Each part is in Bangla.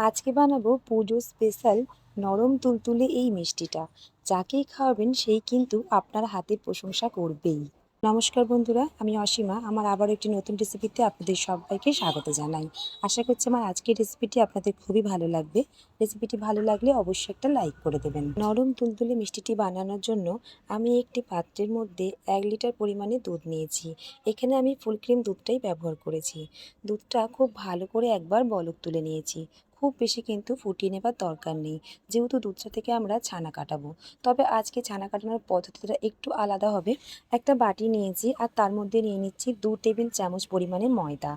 আজকে বানাবো পুজো স্পেশাল নরম তুলতুলে এই মিষ্টিটা। যাকেই খাওয়াবেন সেই কিন্তু আপনার হাতের প্রশংসা করবেই। নমস্কার বন্ধুরা, আমি অসীমা। আমার আবার একটি নতুন রেসিপিতে আপনাদের সবাইকে স্বাগত জানাই। আশা করছি আমার আজকের রেসিপিটি আপনাদের খুবই ভালো লাগবে। রেসিপিটি ভালো লাগলে অবশ্যই একটা লাইক করে দেবেন। নরম তুলতুলে মিষ্টিটি বানানোর জন্য আমি একটি পাত্রের মধ্যে এক লিটার পরিমাণে দুধ নিয়েছি। এখানে আমি ফুল ক্রিম দুধটাই ব্যবহার করেছি। দুধটা খুব ভালো করে একবার বলক তুলে নিয়েছি। খুব বেশি কিন্তু ফুটিয়ে নেবার দরকার নেই। যেহেতু দুধটা থেকে আমরা ছানা কাটাবো। তবে আজকে ছানা কাটানোর পদ্ধতিটা একটু আলাদা হবে। একটা বাটি নিয়েছি আর তার মধ্যে নিয়ে নিচ্ছি দু টেবিল চামচ পরিমাণে ময়দা।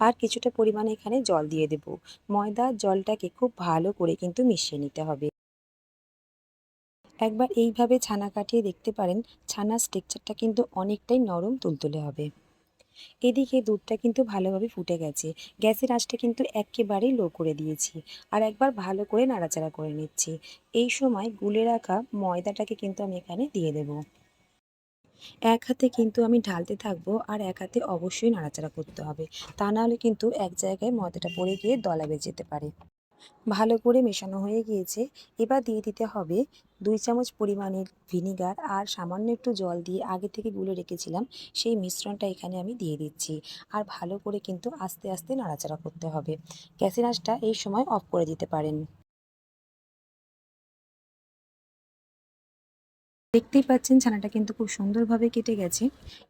আর কিছুটা পরিমাণে এখানে জল দিয়ে দেব। ময়দা জলটাকে খুব ভালো করে কিন্তু মিশিয়ে নিতে হবে। একবার এইভাবে ছানা কাটিয়ে দেখতে পারেন, ছানার স্ট্রেকচারটা কিন্তু অনেকটাই নরম তুলতুলে হবে। এদিকে দুধটা কিন্তু ভালোভাবে ফুটে গেছে। গ্যাসের আঁচটা কিন্তু একেবারেই লো করে দিয়েছি। আর একবার ভালো করে নাড়াচাড়া করে নিচ্ছি। এই সময় গুলে রাখা ময়দাটাকে কিন্তু আমি এখানে দিয়ে দেব। এক হাতে কিন্তু আমি ঢালতে থাকব আর এক হাতে অবশ্যই নাড়াচাড়া করতে হবে। তা নাহলে কিন্তু এক জায়গায় ময়দাটা পড়ে গিয়ে দলা বেজে যেতে পারে। ভালো করে মেশানো হয়ে গিয়েছে। এবার দিয়ে দিতে হবে দুই চামচ পরিমাণের ভিনিগার আর সামান্য একটু জল দিয়ে আগে থেকে গুলে রেখেছিলাম, সেই মিশ্রণটা এখানে আমি দিয়ে দিচ্ছি। আর ভালো করে কিন্তু আস্তে আস্তে নাড়াচাড়া করতে হবে। আঁচটা এই সময় অফ করে দিতে পারেন। দেখতেই পাচ্ছেন ছানাটা কিন্তু খুব সুন্দরভাবে কেটে গেছে।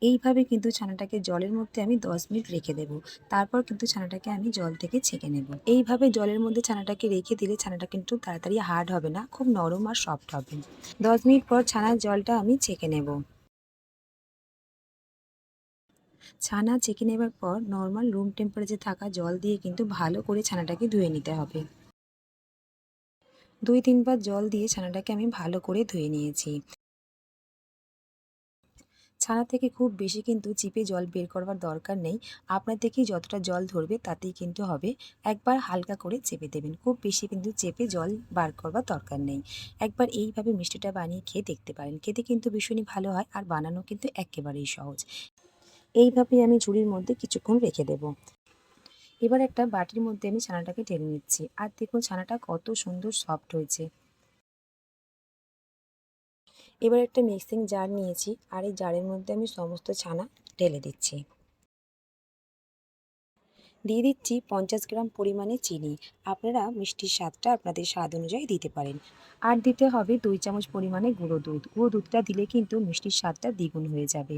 এইভাবে কিন্তু ছানাটাকে জলের মধ্যে আমি দশ মিনিট রেখে দেব। তারপর কিন্তু ছানাটাকে আমি জল থেকে ছেঁকে নেব। এইভাবে জলের মধ্যে ছানাটাকে রেখে দিলে ছানাটা কিন্তু তাড়াতাড়ি হার্ড হবে না, খুব নরম আর সফট হবে। দশ মিনিট পর ছানার জলটা আমি ছেঁকে নেব। ছানা ছেঁকে নেবার পর নর্মাল রুম টেম্পারেচারে থাকা জল দিয়ে কিন্তু ভালো করে ছানাটাকে ধুয়ে নিতে হবে। দুই তিনবার জল দিয়ে ছানাটাকে আমি ভালো করে ধুয়ে নিয়েছি। ছানা থেকে খুব বেশি কিন্তু চিপে জল বের করবার দরকার নেই। আপনার থেকেই যতটা জল ধরবে তাতেই কিন্তু হবে। একবার হালকা করে চেপে দেবেন। খুব বেশি কিন্তু চেপে জল বার করবার দরকার নেই। একবার এইভাবে মিষ্টিটা বানিয়ে খেয়ে দেখতে পারেন। খেতে কিন্তু ভীষণই ভালো হয় আর বানানো কিন্তু একেবারেই সহজ। এইভাবেই আমি ঝুড়ির মধ্যে কিছুক্ষণ রেখে দেব। এবার একটা বাটির মধ্যে আমি ছানাটাকে ঢেলে নিচ্ছি। আর দেখুন ছানাটা কত সুন্দর সফট হয়েছে। এবার একটা মিক্সিং জার নিয়েছি আর এই জারের মধ্যে আমি সমস্ত ছানা ঢেলে দিচ্ছি। দিয়ে দিচ্ছি পঞ্চাশ গ্রাম পরিমাণে চিনি। আপনারা মিষ্টির স্বাদটা আপনাদের স্বাদ অনুযায়ী দিতে পারেন। আর দিতে হবে দুই চামচ পরিমাণে গুঁড়ো দুধ। গুঁড়ো দুধটা দিলে কিন্তু মিষ্টির স্বাদটা দ্বিগুণ হয়ে যাবে।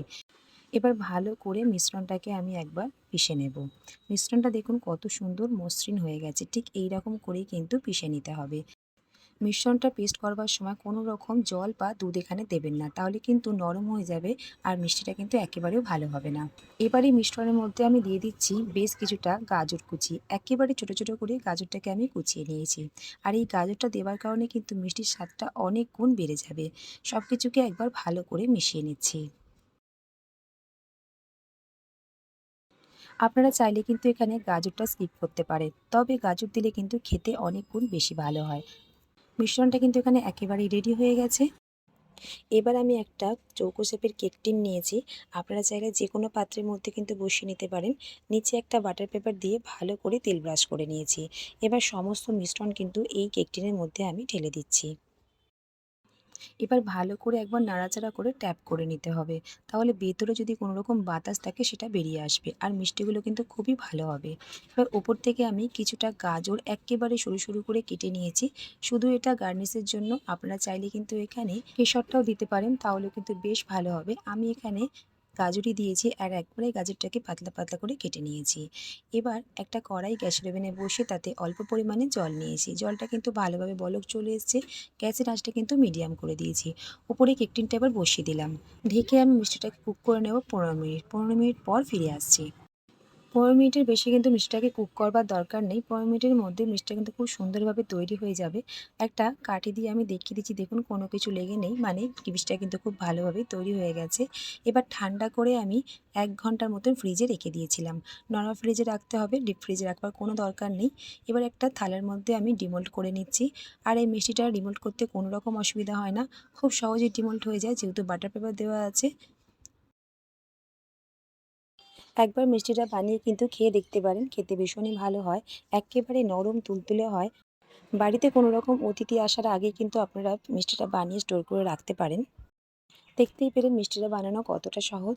এবার ভালো করে মিশ্রণটাকে আমি একবার পিষে নেব। মিশ্রণটা দেখুন কত সুন্দর মসৃণ হয়ে গেছে। ঠিক এই রকম করেই কিন্তু পিষে নিতে হবে। মিশ্রণটা পেস্ট করবার সময় কোনো রকম জল বা দুধ এখানে দেবেন না। তাহলে কিন্তু নরম হয়ে যাবে আর মিষ্টিটা কিন্তু একেবারেও ভালো হবে না। এবারে মিশ্রণের মধ্যে আমি দিয়ে দিচ্ছি বেশ কিছুটা গাজর কুচি। একেবারে ছোটো ছোটো করে গাজরটাকে আমি কুচিয়ে নিয়েছি। আর এই গাজরটা দেওয়ার কারণে কিন্তু মিষ্টির স্বাদটা অনেক গুণ বেড়ে যাবে। সব কিছুকে একবার ভালো করে মিশিয়ে নিচ্ছি। আপনারা চাইলে কিন্তু এখানে গাজরটা স্কিপ করতে পারেন। তবে গাজর দিলে কিন্তু খেতে অনেক গুণ বেশি ভালো হয়। মিশ্রণটা কিন্তু এখানে একেবারেই রেডি হয়ে গেছে। এবার আমি একটা চৌকো শেপের কেক টিন নিয়েছি। আপনারা চাইলে যে কোনো পাত্রের মধ্যে কিন্তু বসিয়ে নিতে পারেন। নিচে একটা বাটার পেপার দিয়ে ভালো করে তেল ব্রাশ করে নিয়েছি। এবার সমস্ত মিশ্রণ কিন্তু এই কেক টিনের মধ্যে আমি ঢেলে দিচ্ছি। এবার ভালো করে একবার নাড়াচাড়া করে ট্যাপ করে নিতে হবে। তাহলে ভেতরে যদি কোনো রকম বাতাস থাকে সেটা বেরিয়ে আসবে আর মিষ্টিগুলো কিন্তু খুবই ভালো হবে। এবার ওপর থেকে আমি কিছুটা গাজর একেবারে সরু সরু করে কেটে নিয়েছি। শুধু এটা গার্নিশের জন্য। আপনারা চাইলে কিন্তু এখানে কেশরটাও দিতে পারেন তাহলে কিন্তু বেশ ভালো হবে। আমি এখানে গাজরই দিয়েছি আর একবারে গাজরটাকে পাতলা পাতলা করে কেটে নিয়েছি। এবার একটা কড়াই গ্যাসের ওভেনে বসে তাতে অল্প পরিমাণে জল নিয়েছি। জলটা কিন্তু ভালোভাবে বলক চলে এসছে। গ্যাসের আঁচটা কিন্তু মিডিয়াম করে দিয়েছি। উপরে কেকটিনটা এবার বসিয়ে দিলাম। ঢেকে আমি মিষ্টিটাকে কুক করে নেব পনেরো মিনিট। পনেরো মিনিট পর ফিরে আসছি। পনেরো মিনিটের বেশি কিন্তু মিষ্টিটাকে কুক করবার দরকার নেই। পনেরো মিনিটের মধ্যে মিষ্টিটা কিন্তু খুব সুন্দরভাবে তৈরি হয়ে যাবে। একটা কাঠি দিয়ে আমি দেখিয়ে দিচ্ছি, দেখুন কোনো কিছু লেগে নেই। মানে মিষ্টিটা কিন্তু খুব ভালোভাবেই তৈরি হয়ে গেছে। এবার ঠান্ডা করে আমি এক ঘণ্টার মতন ফ্রিজে রেখে দিয়েছিলাম। নর্মাল ফ্রিজে রাখতে হবে ডিপ ফ্রিজে রাখবার কোনো দরকার নেই। এবার একটা থালার মধ্যে আমি ডিমোল্ট করে নিচ্ছি। আর এই মিষ্টিটা ডিমোল্ট করতে কোনো রকম অসুবিধা হয় না। খুব সহজেই ডিমোল্ট হয়ে যায়, যেহেতু বাটার পেপার দেওয়া আছে। একবার মিষ্টিটা বানিয়ে কিন্তু খেয়ে দেখতে পারেন। খেতে ভীষণই ভালো হয়। একেবারে নরম তুলতুলে হয়। বাড়িতে কোনো রকম অতিথি আসার আগে কিন্তু আপনারা মিষ্টিটা বানিয়ে স্টোর করে রাখতে পারেন। দেখতেই পেলেন মিষ্টিটা বানানো কতটা সহজ।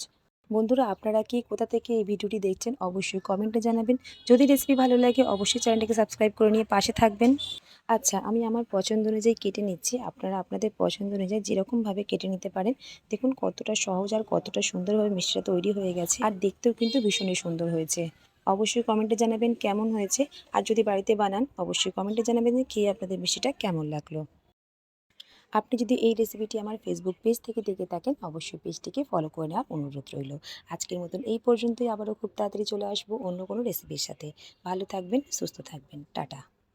বন্ধুরা, আপনারা কি কোথা থেকে এই ভিডিওটি দেখছেন অবশ্যই কমেন্টে জানাবেন। যদি রেসিপি ভালো লাগে, অবশ্যই চ্যানেলটিকে সাবস্ক্রাইব করে নিয়ে পাশে থাকবেন। আচ্ছা আমি আমার পছন্দ অনুযায়ী কেটে নিচ্ছি। আপনারা আপনাদের পছন্দ অনুযায়ী যেরকমভাবে কেটে নিতে পারেন। দেখুন কতটা সহজ আর কতটা সুন্দরভাবে মিষ্টিটা তৈরি হয়ে গেছে। আর দেখতেও কিন্তু ভীষণই সুন্দর হয়েছে। অবশ্যই কমেন্টে জানাবেন কেমন হয়েছে। আর যদি বাড়িতে বানান, অবশ্যই কমেন্টে জানাবেন যে খেয়ে আপনাদের মিষ্টিটা কেমন লাগল। আপনি যদি এই রেসিপিটি আমার ফেসবুক পেজ থেকে দেখে থাকেন, অবশ্যই পেজটিকে ফলো করে নেওয়ার অনুরোধ রইল। আজকের মতন এই পর্যন্তই। আবারও খুব তাড়াতাড়ি চলে আসব অন্য কোনো রেসিপির সাথে। ভালো থাকবেন, সুস্থ থাকবেন। টাটা।